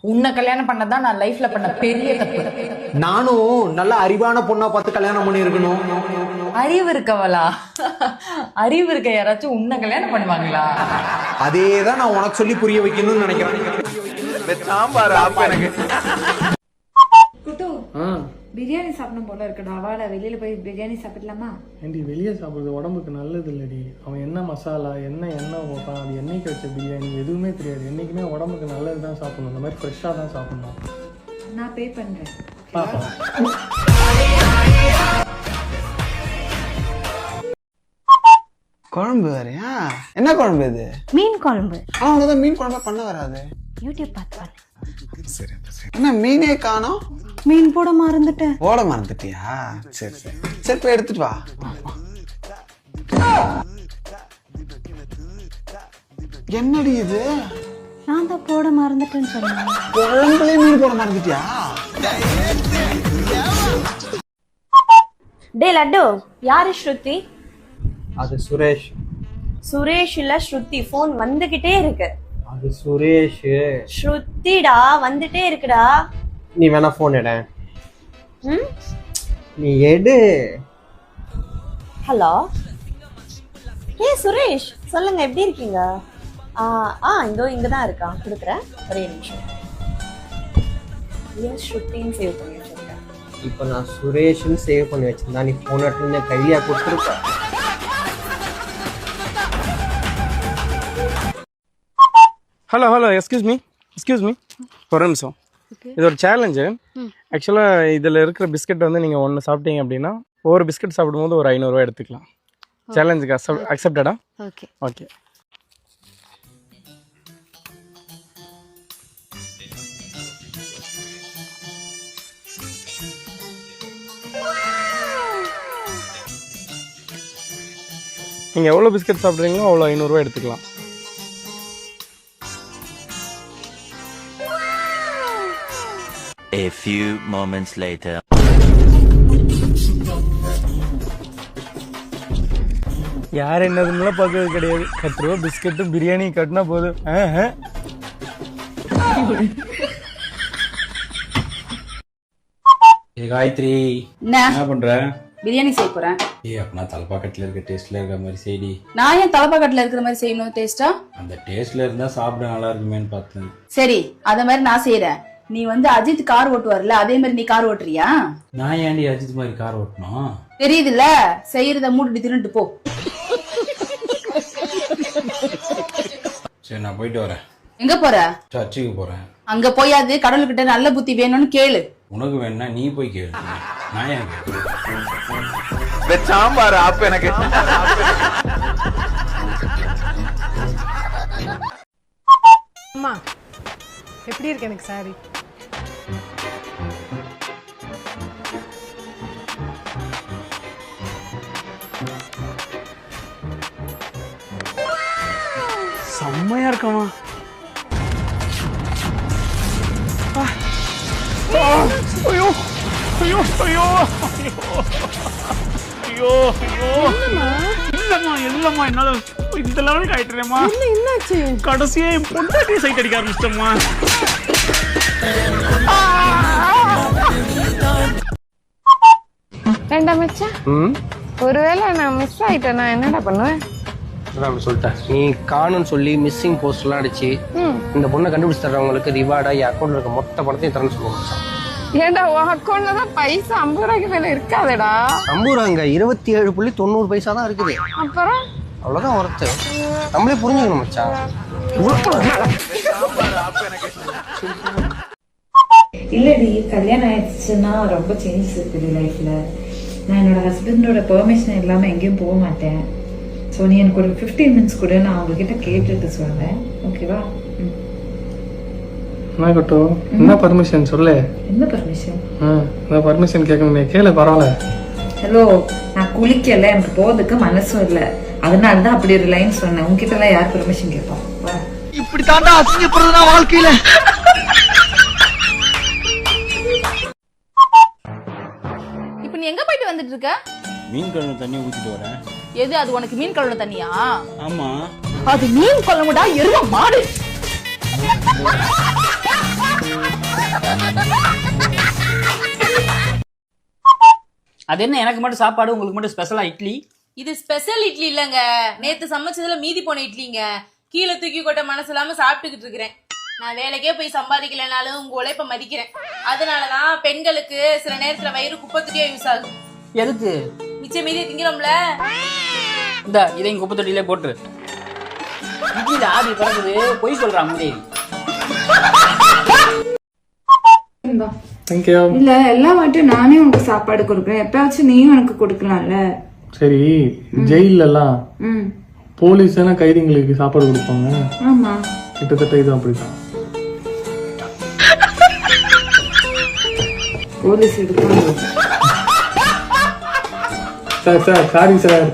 உன்னை கல்யாணம் பண்ணதான் நான் லைஃப்ல பண்ண பெரிய தப்பு. நானும் நல்ல அறிவான பொண்ணா பார்த்து கல்யாணம் பண்ணியிருக்கணும். அறிவு இருக்கவளா? அறிவு இருக்க யாராச்சும் உன்னை கல்யாணம் பண்ணுவாங்களா? அதே தான் நான் உனக்கு சொல்லி புரிய வைக்கணும்னு நினைக்கிறேன். சாம்பார் எனக்கு. பிரியாணி சாப்பிடணும் போல இருக்குடா. வாடா வெளியில போய் பிரியாணி சாப்பிடலாமா? ஏண்டி வெளியே சாப்பிட்றது உடம்புக்கு நல்லது இல்லடி அவன் என்ன மசாலா என்ன எண்ணெய் வைப்பான் அது என்னைக்கு வச்ச பிரியாணி எதுவுமே தெரியாது. என்றைக்குமே உடம்புக்கு நல்லது தான் சாப்பிடணும். இந்த மாதிரி ஃப்ரெஷ்ஷாக தான் சாப்பிடணும். நான் பே பண்றேன். பாப்பா குழம்பு வேறயா? என்ன குழம்பு இது? மீன் குழம்பு. ஆனா உனக்கு மீன் குழம்பு பண்ண வராது. யூடியூப் பார்த்து பண்ணு சரி சரி. என்ன மீனே காணோம். மீன் போட மறந்துட்டேன். ஓட மறந்துட்டியா? சரி சரி. சரி போய் எடுத்துட்டு வா. என்னடி இது? நான் தான் போட மறந்துட்டேன்னு சொன்னேன். குழம்புலயே மீன் போட மறந்துட்டியா? டே லட்டு யாரு ஸ்ருதி? அது சுரேஷ். சுரேஷ் இல்ல ஸ்ருதி ஃபோன் வந்துகிட்டே இருக்கு. அது சுரேஷ். ஸ்ருதிடா வந்துட்டே இருக்குடா. நீ வேணா ஃபோன் எட. ம்? நீ எடு. ஹலோ? ஏ சுரேஷ் சொல்லுங்க எப்படி இருக்கீங்க? ஆ ஆ இதோ இங்க தான் இருக்கா கொடுக்குறேன். ஒரே நிமிஷம். ஏன் ஸ்ருத்தின்னு சேவ் பண்ணி வச்சிருக்கேன் இப்போ நான் சுரேஷ்னு சேவ் பண்ணி வச்சிருந்தா நீ ஃபோன் எடுத்து கையா கொடுத்துருப்ப. Hello hello excuse me excuse me ஒரு நிமிஷம். இது ஒரு சேலஞ்சு ஆக்சுவலாக இதில் இருக்கிற பிஸ்கட் வந்து நீங்கள் ஒன்று சாப்பிட்டீங்க அப்படின்னா ஒவ்வொரு பிஸ்கட் சாப்பிடும்போது ஒரு ஐநூறுரூவா எடுத்துக்கலாம். சேலஞ்சுக்கு அக்செப்ட் அக்செப்டடா ஓகே ஓகே நீங்கள் எவ்வளோ பிஸ்கட் சாப்பிட்றீங்களோ அவ்வளோ ஐநூறுரூவா எடுத்துக்கலாம். A few moments later. யார் என்னதுன்னெலாம் பார்க்கறது கிடையாது. பத்து ரூபா பிஸ்கட்டும் பிரியாணி கட்டினா போதும். காயத்ரி. என்ன? என்ன பண்ற? பிரியாணி செய்ய போறேன். ஏய் அப்பனா தலப்பாக்கட்டில் இருக்க டேஸ்ட்ல இருக்க மாதிரி செய்டி. நான் ஏன் தலப்பாக்கட்டுல இருக்கிற மாதிரி செய்யணும் டேஸ்டா அந்த டேஸ்ட்ல இருந்தா சாப்பிட நல்லா இருக்குமேன்னு பார்த்தேன். சரி அத மாதிரி நான் செய்யறேன் நீ வந்து அஜித் கார் ஓட்டுவார்ல அதே மாதிரி நீ கார் ஓட்டுறியா? நான் ஏன்டி அஜித் மாதிரி கார் ஓட்டணும்? தெரியுதுல்ல செய்யறத மூடிட்டு திருட்டு போ. சரி நான் போயிட்டு வரேன். எங்க போற? சர்ச்சுக்கு போறேன். அங்க போயாது கடவுள்கிட்ட நல்ல புத்தி வேணும்னு கேளு. உனக்கு வேணா நீ போய் கேளு. நான் ஏன் கேட்கணும் சாம்பார் ஆப்ப எனக்கு. அம்மா எப்படி இருக்கு எனக்கு சாரி செம்மையா இருக்கமா ஐயோ. ஐயோ. ஐயோ. ஐயோ. ஐயோ. இல்லம்மா. இல்லம்மா என்னால இந்த லெவலுக்கு ஆயிட்டுறேம்மா. என்னாச்சு? கடைசியா என் பொண்டாட்டி சைட் அடிக்க ஆரம்பிச்சிட்டம்மா. வேண்டா மச்சான். ம்? ஒருவேளை நான் மிஸ் ஆயிட்டேன் நான் என்னடா பண்ணுவேன்? அதான் அப்படி சொல்லிட்டேன். நீ காணும்னு சொல்லி மிஸ்ஸிங் போஸ்ட்லாம் அடிச்சு இந்த பொண்ணை கண்டுபிடிச்சு தர்றவங்களுக்கு ரிவார்டா என் அக்கௌண்ட்ல இருக்க மொத்த பணத்தையும் தரேன்னு சொல்லுவாங்க ஏண்டா உன் அக்கௌண்ட்ல தான் பைசா ஐம்பது ரூபாய்க்கு மேல இருக்காதடா. நம்புறாங்க இருபத்தி ஏழு புள்ளி தொண்ணூறு பைசா தான் இருக்குது. அப்புறம்? அவ்வளவுதான் ஒர்த்து நம்மளே புரிஞ்சுக்கணும் மச்சான். இல்லடி கல்யாணம் ஆயிடுச்சுன்னா ரொம்ப சேஞ்சஸ் இருக்குது லைஃப்ல நான் என்னோட ஹஸ்பண்டோட பெர்மிஷன் இல்லாம எங்கேயும் போக மாட்டேன். ஸோ நீ எனக்கு ஒரு ஃபிஃப்டீன் மினிட்ஸ் கூட நான் உங்ககிட்ட கேட்டுட்டு சொல்றேன். ஓகேவா. என்ன கட்டும் என்ன பர்மிஷன் சொல்லு. என்ன பர்மிஷன் ஆ பர்மிஷன் கேட்கணும்? நீ கேளு பரவாயில்ல. ஹலோ நான் குளிக்கல எனக்கு போறதுக்கு மனசும் இல்லை. அதனால தான் அப்படி ஒரு லைன் சொன்னேன். உங்ககிட்ட எல்லாம் யார் பெர்மிஷன் கேட்போம் இப்படி தாண்டா அசிங்கப்படுறது வாழ்க்கையில. இப்ப நீ எங்க போயிட்டு வந்துட்டு இருக்க? மீன் கழுவு தண்ணி ஊத்திட்டு வரேன். எது அது உனக்கு மீன் கழுவுன தண்ணியா? ஆமா. அது மீன் குழம்புடா எரும மாடு. அது என்ன எனக்கு மட்டும் சாப்பாடு உங்களுக்கு மட்டும் ஸ்பெஷலா இட்லி? இது ஸ்பெஷல் இட்லி இல்லங்க. நேத்து சமைச்சதுல மீதி போன இட்லிங்க. கீழே தூக்கி கொட்ட மனசு இல்லாம சாப்பிட்டுக்கிட்டு இருக்கிறேன். நான் வேலைக்கே போய் சம்பாதிக்கலைனாலும் உங்க உழைப்ப மதிக்கிறேன். அதனாலதான் பெண்களுக்கு சில நேரத்துல வயிறு குப்பத்துக்கே யூஸ் ஆகுது. எதுக்கு? மிச்சம் மீதி திங்கிறோம்ல. இந்த இதையும் குப்பை தொட்டியிலே போட்டுரு இட்லியில ஆவி பறக்குது. பொய் சொல்றான் முடி. தேங்க்யூ இல்ல எல்லா வாட்டியும் நானே உனக்கு சாப்பாடு கொடுக்குறேன். எப்பயாச்சும் நீயும் எனக்கு கொடுக்கலாம்ல? சரி ஜெயிலெல்லாம். ம். போலீஸ் எல்லாம் கைதிங்களுக்கு சாப்பாடு கொடுப்பாங்க. ஆமா. கிட்டத்தட்ட இது அப்படிதான் போலீஸ் எடுப்பாங்க. Sir sir sorry. சார்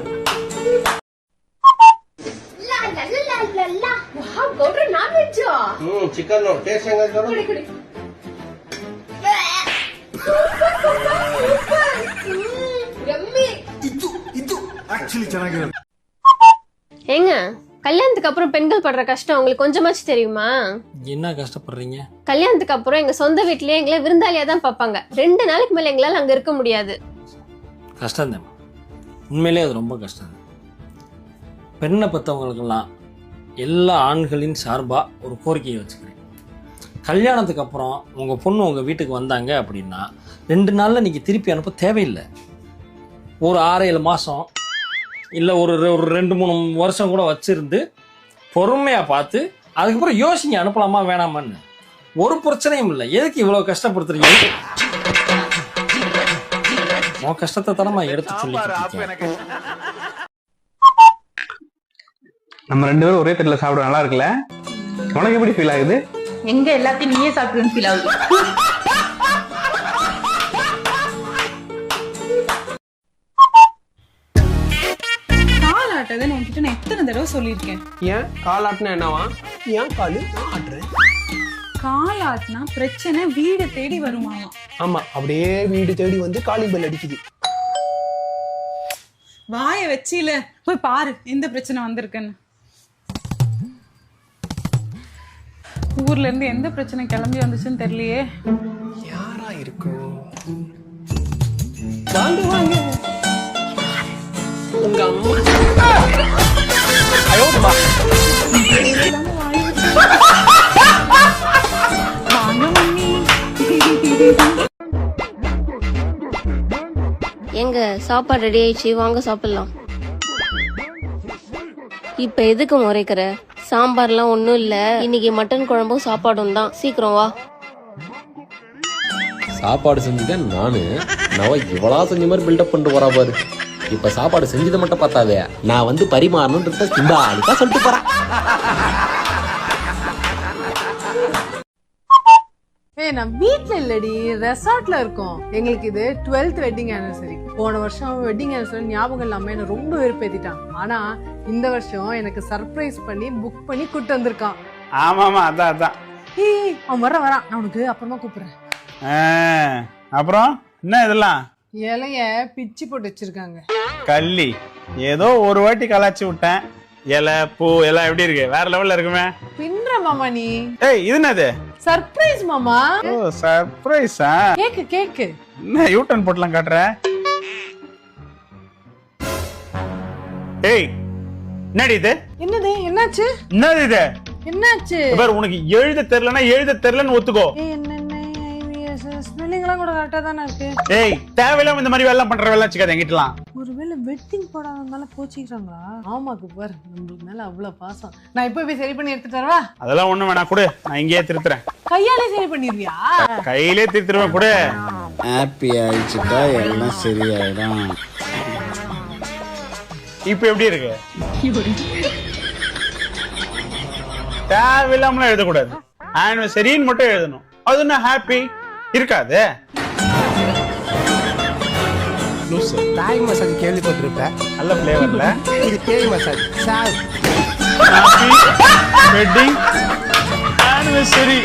ஏங்க கல்யாணத்துக்கு அப்புறம் பெண்கள் படுற கஷ்டம் உங்களுக்கு கொஞ்சமாச்சும் தெரியுமா? என்ன கஷ்டப்படுறீங்க? கல்யாணத்துக்கு அப்புறம் எங்க சொந்த வீட்லயே எங்களை விருந்தாளியா தான் பார்ப்பாங்க. ரெண்டு நாளைக்கு மேல எங்களால அங்க இருக்க முடியாது. கஷ்டம் தான் உண்மையிலே அது ரொம்ப கஷ்டம். பெண்ணை பெற்றவங்களுக்கெல்லாம் எல்லா ஆண்களின் சார்பாக ஒரு கோரிக்கையை வச்சுக்கிறேன். கல்யாணத்துக்கு அப்புறம் உங்கள் பொண்ணு உங்கள் வீட்டுக்கு வந்தாங்க அப்படின்னா ரெண்டு நாளில் நீங்கள் திருப்பி அனுப்ப தேவையில்லை. ஒரு ஆறு ஏழு மாதம் இல்லை ஒரு ரெ- ஒரு ரெண்டு மூணு வருஷம் கூட வச்சுருந்து பொறுமையாக பார்த்து அதுக்கப்புறம் யோசிங்க அனுப்பலாமா வேணாமான்னு. ஒரு பிரச்சனையும் இல்லை. எதுக்கு இவ்வளோ கஷ்டப்படுத்துறீங்க? உன் கஷ்டத்தை தானம்மா எடுத்து சொல்லி நம்ம ரெண்டு பேரும் ஒரே தட்டில் சாப்பிட நல்லா இருக்குல்ல? உனக்கு எப்படி ஃபீல் ஆகுது? எங்க எல்லாத்தையும் நீயே சாப்பிட்டுன்னு ஃபீல் ஆகுது. உன்கிட்ட நான் எத்தனை தடவை சொல்லியிருக்கேன்? ஏன்? கால் ஆட்டினா என்னவா? ஏன் காலு? நான் ஆட்டுறேன். கால் ஆட்டினா பிரச்சனை வீடு தேடி வருமாமா. ஆமா அப்படியே வீடு தேடி வந்து காலிங் பெல் அடிக்குது. வாய வச்சில. போய் பாரு எந்த பிரச்சனை வந்திருக்குன்னு. ஊர்ல இருந்து எந்த பிரச்சனை கிளம்பி வந்துச்சுன்னு தெரியலையே. யாரா இருக்கும் வாங்க. சாப்பாடு ரெடி ஆயிடுச்சு வாங்க சாப்பிடலாம். இப்ப எதுக்கு முறைக்கிற? சாம்பார்லாம் ஒன்றும் இல்ல. இன்னைக்கு மட்டன் குழம்பும் சாப்பாடும் தான். சீக்கிரம் வா. சாப்பாடு செஞ்சுதான் நானு. நான் இவ்வளா செஞ்ச மாதிரி பில்டப் பண்ணிட்டு வரா பாரு. இப்ப சாப்பாடு செஞ்சதை மட்டும் பார்த்தாதே. நான் வந்து பரிமாறணுன்றத சிம்பாலிக்கா சொல்லிட்டு போறேன் ஏய் நான் வீட்ல இல்லடி ரெசார்ட்ல இருக்கோம். எங்களுக்கு இது டுவெல்த் வெட்டிங் ஆனிவர்சரி போன வருஷம் வெட்டிங் ஆனிவர்சரி ஞாபகம் இல்லாம என்ன ரொம்ப வெறுப்பேத்திட்டான். ஆனா இந்த வருஷம் எனக்கு சர்ப்ரைஸ் பண்ணி புக் பண்ணி கூட்டு வந்திருக்கான். ஆமாமா அதான் அதான். ஏய் அவன் வர வரான் நான் உனக்கு அப்புறமா கூப்பிடுறேன். அப்புறம்? என்ன இதெல்லாம்? இலைய பிச்சு போட்டு வச்சிருக்காங்க. கள்ளி. ஏதோ ஒரு வாட்டி கலாச்சி விட்டேன். இலை பூ எல்லாம் எப்படி இருக்கு? வேற லெவல்ல இருக்குமே. பின்ற மாமா நீ. ஏய் இது என்னது? சர்ப்ரைஸ் மாமா. ஓ சர்ப்ரைஸா கேக்கு கேக்கு. என்ன யூட்டன் போட்டலாம் காட்டுற? ஏய் என்னடி இது? என்னது என்னாச்சு? என்னது இது? என்னாச்சு? பாரு உனக்கு எழுத தெரியலனா எழுத தெரியலன்னு ஒத்துக்கோ. ஏய் என்ன ஸ்மெல்லிங் எல்லாம் கூட கரெக்டா தானே இருக்கு. ஏய் தேவையில்லாம இந்த மாதிரி வேலை பண்ற வேலை வச்சுக்காத எங்கிட்டலாம் ஒருவேளை வெட்டிங் போடாதனால கோச்சிக்கிறாங்களா? ஆமாக்கு பாரு நம்மளுக்கு மேல அவ்வளவு பாசம். நான் இப்போ போய் சரி பண்ணி எடுத்துட்டு வரவா? அதெல்லாம் ஒண்ணு வேணா கொடு. நான் இங்கேயே திருத்துறேன். கையாலே சரி பண்ணிருவியா கையிலே திருத்திருவேன் கொடு. ஹாப்பி ஆயிடுச்சுட்டா எல்லாம் சரியாயிடும். இப்போ எப்படி இருக்கு? தேவையில்லாமலாம் எழுதக்கூடாது. ஆனிவர்சரின்னு மட்டும் எழுதணும். அது என்ன ஹாப்பி இருக்காது. Thai massage கேள்விப்பட்டிருப்பேன். நல்ல ஃபிளேவர்ல இது பேய் மசாஜ். சார். Wedding anniversary